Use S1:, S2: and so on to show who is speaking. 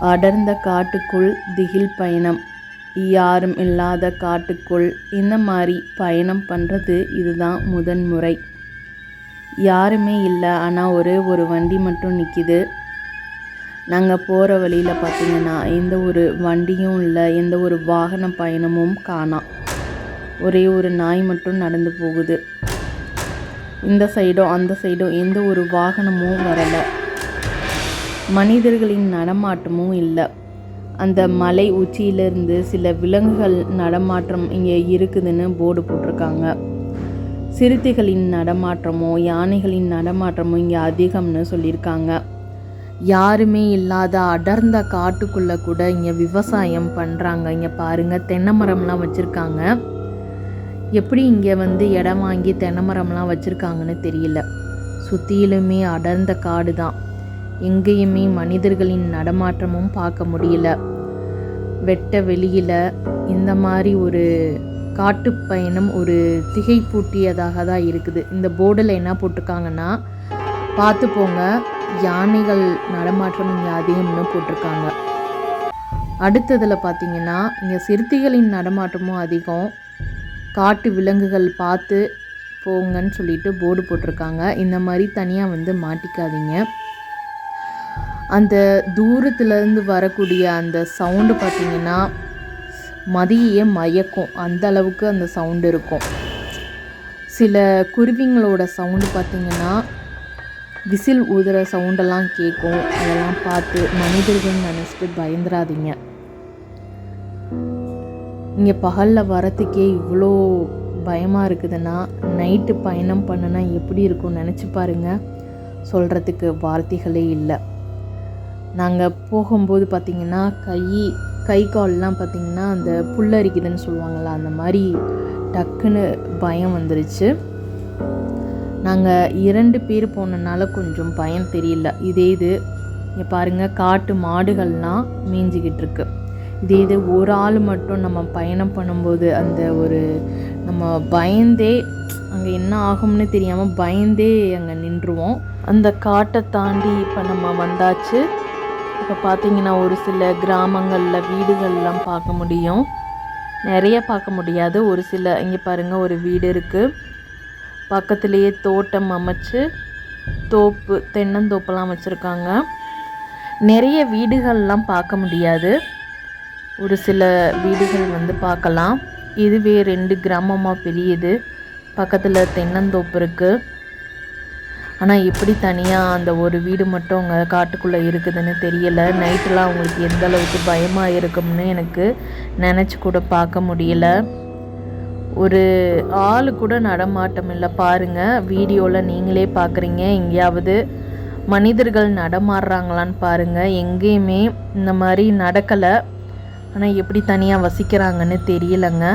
S1: அடர்ந்த காட்டுக்குள் திகில் பயணம். யாரும் இல்லாத காட்டுக்குள் இந்த மாதிரி பயணம் பண்ணுறது இதுதான் முதன்முறை யாருமே இல்லை ஆனால் ஒரே ஒரு வண்டி மட்டும் நிற்கிது நாங்கள் போகிற வழியில் பார்த்தீங்கன்னா எந்த ஒரு வண்டியும் இல்லை எந்த ஒரு வாகன பயணமும் காணாம் ஒரே ஒரு நாய் மட்டும் நடந்து போகுது. இந்த சைடும் அந்த சைடும் எந்த ஒரு வாகனமும் வரலை. மனிதர்களின் நடமாட்டமும் இல்லை. அந்த மலை உச்சியிலிருந்து சில விலங்குகள் நடமாட்டம் இங்கே இருக்குதுன்னு போர்டு போட்டிருக்காங்க. சிறுத்தைகளின் நடமாட்டமோ யானைகளின் நடமாட்டமோ இங்கே அதிகம்னு சொல்லியிருக்காங்க. யாருமே இல்லாத அடர்ந்த காட்டுக்குள்ளே கூட இங்கே விவசாயம் பண்ணுறாங்க இங்கே பாருங்கள் தென்னை மரம்லாம் வச்சுருக்காங்க. எப்படி இங்கே வந்து இடம் வாங்கி தென்னை மரம்லாம் வச்சுருக்காங்கன்னு தெரியல. சுற்றிலுமே அடர்ந்த காடு தான் எங்கேயுமே மனிதர்களின் நடமாட்டமும் பார்க்க முடியல. வெட்ட வெளியில் இந்த மாதிரி ஒரு காட்டுப்பயணம் ஒரு திகைப்பூட்டியதாக தான் இருக்குது. இந்த போர்டில் என்ன போட்டிருக்காங்கன்னா பார்த்து போங்க யானைகள் நடமாட்டம் இங்கே அதிகம்னு போட்டிருக்காங்க. அடுத்ததில் பார்த்தீங்கன்னா இங்கே சிறுத்தைகளின் நடமாட்டமும் அதிகம். காட்டு விலங்குகள் பார்த்து போங்கன்னு சொல்லிட்டு போர்டு போட்டிருக்காங்க. இந்த மாதிரி தனியாக வந்து மாட்டிக்காதீங்க. அந்த தூரத்துலேருந்து வரக்கூடிய அந்த சவுண்டு பார்த்திங்கன்னா மதியே மயக்கும். அந்த அளவுக்கு அந்த சவுண்டு இருக்கும். சில குருவிங்களோட சவுண்டு பார்த்திங்கன்னா விசில் ஊதுற சவுண்டெல்லாம் கேட்கும் அதெல்லாம் பார்த்து மனிதர்கள் நினச்சிட்டு பயந்துடாதீங்க இங்கே பகலில் வரத்துக்கே இவ்வளோ பயமாக இருக்குதுன்னா நைட்டு பயணம் பண்ணுனா எப்படி இருக்கும் நினச்சி பாருங்கள் சொல்கிறதுக்கு வார்த்தைகளே இல்லை. நாங்கள் போகும்போது பார்த்திங்கன்னா கை கை கால்லாம் பார்த்திங்கன்னா அந்த புல்லரிக்குதுன்னு சொல்லுவாங்கள்ல அந்த மாதிரி டக்குன்னு பயம் வந்துருச்சு. நாங்கள் இரண்டு பேர் போனனால கொஞ்சம் பயம் தெரியல. இதே இது இங்கே பாருங்கள் காட்டு மாடுகள்லாம் மேய்ஞ்சிக்கிட்டு இருக்கு. இதே இது ஒரு ஆள் மட்டும் நம்ம பயணம் பண்ணும்போது அந்த ஒரு நம்ம பயந்தே அங்கே என்ன ஆகும்னு தெரியாமல் பயந்தே அங்கே நின்றுவோம். அந்த காட்டை தாண்டி இப்போ நம்ம வந்தாச்சு. இப்போ பார்த்தீங்கன்னா ஒரு சில கிராமங்களில் வீடுகள்லாம் பார்க்க முடியும். நிறைய பார்க்க முடியாது. ஒரு சில இங்கே பாருங்கள் ஒரு வீடு இருக்குது பக்கத்துலேயே தோட்டம் அமைச்சு தோப்பு தென்னந்தோப்பெல்லாம் வச்சுருக்காங்க. நிறைய வீடுகள்லாம் பார்க்க முடியாது. ஒரு சில வீடுகள் வந்து பார்க்கலாம். இதுவே ரெண்டு கிராமமாக பெரியது. பக்கத்தில் தென்னந்தோப்பு இருக்குது ஆனால் எப்படி தனியாக அந்த ஒரு வீடு மட்டும் அங்கே காட்டுக்குள்ளே இருக்குதுன்னு தெரியலை. நைட்டெலாம் அவங்களுக்கு எந்த அளவுக்கு பயமாக இருக்கும்னு எனக்கு நினச்சி கூட பார்க்க முடியல. ஒரு ஆள் கூட நடமாட்டம் இல்லை பாருங்கள் வீடியோவில் நீங்களே பார்க்குறீங்க எங்கேயாவது மனிதர்கள் நடமாடுறாங்களான்னு பாருங்கள் எங்கேயுமே இந்த மாதிரி நடக்கலை. ஆனால் எப்படி தனியாக வசிக்கிறாங்கன்னு தெரியலைங்க.